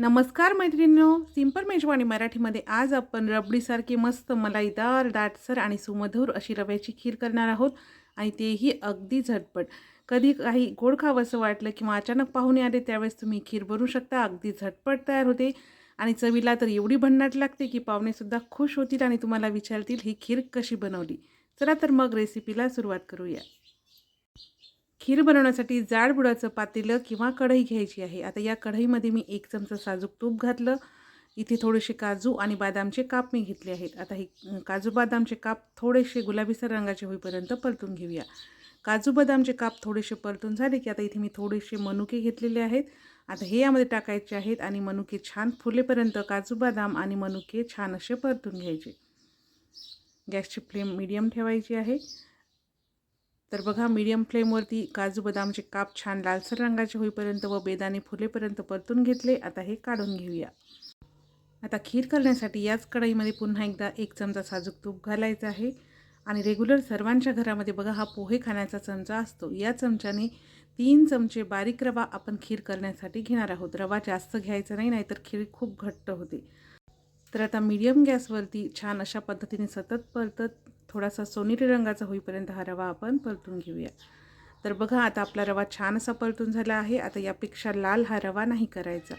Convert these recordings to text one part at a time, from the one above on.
नमस्कार मैत्रिणींनो सिंपल मेजवानी मराठीमध्ये आज आपण रबडीसारखी मस्त मलाईदार दाटसर आणि सुमधुर अशी रव्याची खीर करणार आहोत आणि तेही अगदी झटपट. कधी काही गोड खावंसं वाटलं किंवा अचानक पाहुणे आले त्यावेळेस तुम्ही खीर बनवू शकता अगदी झटपट तयार होते. आणि चवीला तर एवढी भन्नाट लागते की पाहुणेसुद्धा खुश होतील आणि तुम्हाला विचारतील ही खीर कशी बनवली. चला तर मग रेसिपीला सुरुवात करूया. खीर बनवण्यासाठी जाड बुडाचं पातेलं किंवा कढई घ्यायची आहे. आता या कढईमध्ये मी एक चमचा साजूक तूप घातलं. इथे थोडेसे काजू आणि बदामचे काप मी घेतले आहेत. आता हे काजू बदामचे काप थोडेसे गुलाबीसर रंगाचे होईपर्यंत परतून घेऊया. काजू बदामचे काप थोडेसे परतून झाले की आता इथे मी थोडेसे मनुके घेतलेले आहेत. आता हे यामध्ये टाकायचे आहेत आणि मनुके छान फुलेपर्यंत काजू बदाम आणि मनुके छान असे परतून घ्यायचे. गॅसची फ्लेम मीडियम ठेवायची आहे. तर बघा मीडियम फ्लेमवरती काजू बदामचे काप छान लालसर रंगाचे होईपर्यंत व बेदाने फुलेपर्यंत परतून घेतले. आता हे काढून घेऊया. आता खीर करण्यासाठी याच कढईमध्ये पुन्हा एकदा एक चमचा साजूक तूप घालायचं आहे. आणि रेग्युलर सर्वांच्या घरामध्ये बघा हा पोहे खाण्याचा चमचा असतो. या चमच्याने तीन चमचे बारीक रवा आपण खीर करण्यासाठी घेणार आहोत. रवा जास्त घ्यायचा नाही नाहीतर खीर खूप घट्ट होते. तर आता मीडियम गॅसवरती छान अशा पद्धतीने सतत परतत थोडासा सोनेरी रंगाचा होईपर्यंत हा रवा आपण परतून घेऊया. तर बघा आता आपला रवा छान असा परतून झाला आहे. आता यापेक्षा लाल हा रवा नाही करायचा.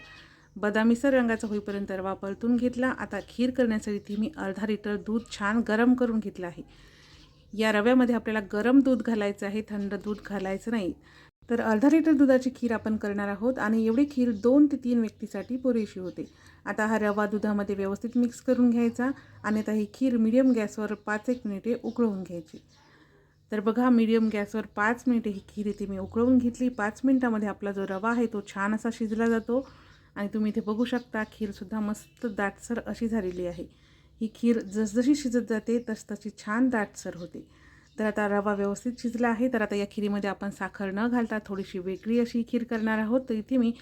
बदामीसर रंगाचा होईपर्यंत रवा परतून घेतला. आता खीर करण्यासाठी ती मी अर्धा लिटर दूध छान गरम करून घेतलं आहे. या रव्यामध्ये आपल्याला गरम दूध घालायचं आहे. थंड दूध घालायचं नाही. तर अर्धा लिटर दुधाची खीर आपण करणार आहोत आणि एवढी खीर दोन ते तीन व्यक्तीसाठी पुरेशी होते. आता हा रवा दुधामध्ये व्यवस्थित मिक्स करून घ्यायचा आणि आता ही खीर मिडियम गॅसवर पाच एक मिनिटे उकळवून घ्यायची. तर बघा मिडियम गॅसवर पाच मिनिटे ही खीर इथे मी उकळवून घेतली. पाच मिनिटामध्ये आपला जो रवा आहे तो छान असा शिजला जातो आणि तुम्ही इथे बघू शकता खीरसुद्धा मस्त दाटसर अशी झालेली आहे. ही खीर जसजशी शिजत जाते तसतशी छान दाटसर होते. तर आता रवा व्यवस्थित शिजला आहे. तर आता या खिरीमध्ये आपण साखर न घालता थोडीशी वेगळी अशी खीर करणार आहोत. तर इथे मी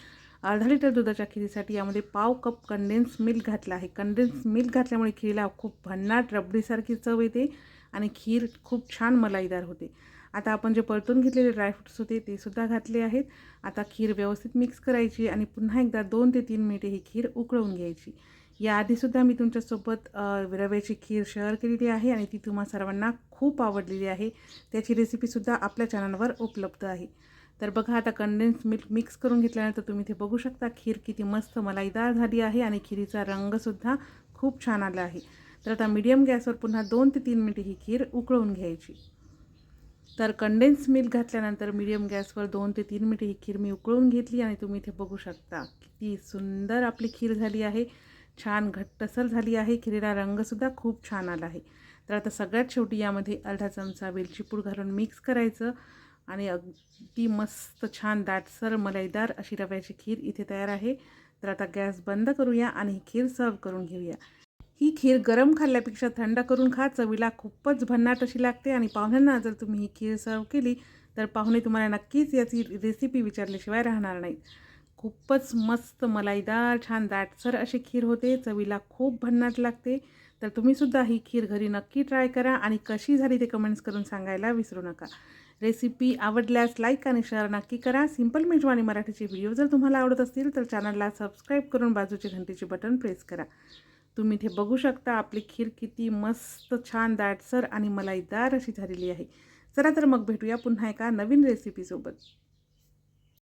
अर्धा लिटर दुधाच्या खिरीसाठी यामध्ये पाव कप कंडेन्स मिल्क घातला आहे. कंडेन्स मिल्क घातल्यामुळे खिरीला खूप भन्नाट रबडीसारखी चव येते आणि खीर खूप छान मलाईदार होते. आता आपण जे परतून घेतलेले ड्रायफ्रुट्स होते ते सुद्धा घातले आहेत. आता खीर व्यवस्थित मिक्स करायची आणि पुन्हा एकदा दोन ते तीन मिनिटे ही खीर उकळवून घ्यायची. याआधीसुद्धा मी तुमच्यासोबत रव्याची खीर शेअर केलेली आहे आणि ती तुम्हा सर्वांना खूप आवडलेली आहे. त्याची रेसिपीसुद्धा आपल्या चॅनलवर उपलब्ध आहे. तर बघा आता कंडेन्स मिल्क मिक्स करून घेतल्यानंतर तुम्ही ते बघू शकता खीर किती मस्त मलाईदार झाली आहे आणि खिरीचा रंगसुद्धा खूप छान आला आहे. तर आता मीडियम गॅसवर पुन्हा दोन ते तीन मिनटे ही खीर उकळून घ्यायची. तर कंडेन्स मिल्क घातल्यानंतर मीडियम गॅसवर दोन ते तीन मिनटे ही खीर मी उकळून घेतली आणि तुम्ही इथे बघू शकता किती सुंदर आपली खीर झाली आहे. छान घट्टसर झाली आहे. खिरीला रंगसुद्धा खूप छान आला आहे. तर आता सगळ्यात शेवटी यामध्ये अर्धा चमचा वेलचीपूड घालून मिक्स करायचं. आणि अगदी मस्त छान दाटसर मलाईदार अशी रव्याची खीर इथे तयार आहे. तर आता गॅस बंद करूया आणि ही खीर सर्व करून घेऊया. ही खीर गरम खाल्ल्यापेक्षा थंड करून खा. चवीला खूपच भन्नाट अशी लागते आणि पाहुण्यांना जर तुम्ही ही खीर सर्व केली तर पाहुणे तुम्हाला नक्कीच याची रेसिपी विचारल्याशिवाय राहणार नाहीत. खूपच मस्त मलाईदार छान दाटसर अशी खीर होते. चवीला खूप भन्नाट लागते. तर तुम्हीसुद्धा ही खीर घरी नक्की ट्राय करा आणि कशी झाली ते कमेंट्स करून सांगायला विसरू नका. रेसिपी आवडल्यास लाईक आणि शेअर नक्की करा. सिंपल मेजवानी मराठीचे व्हिडिओ जर तुम्हाला आवडत असतील तर चॅनलला सबस्क्राईब करून बाजूचे घंटेचे बटन प्रेस करा. तुम्ही इथे बघू शकता आपली खीर किती मस्त छान दाटसर आणि मलाईदार अशी झालेली आहे. चला तर मग भेटूया पुन्हा एका नवीन रेसिपीसोबत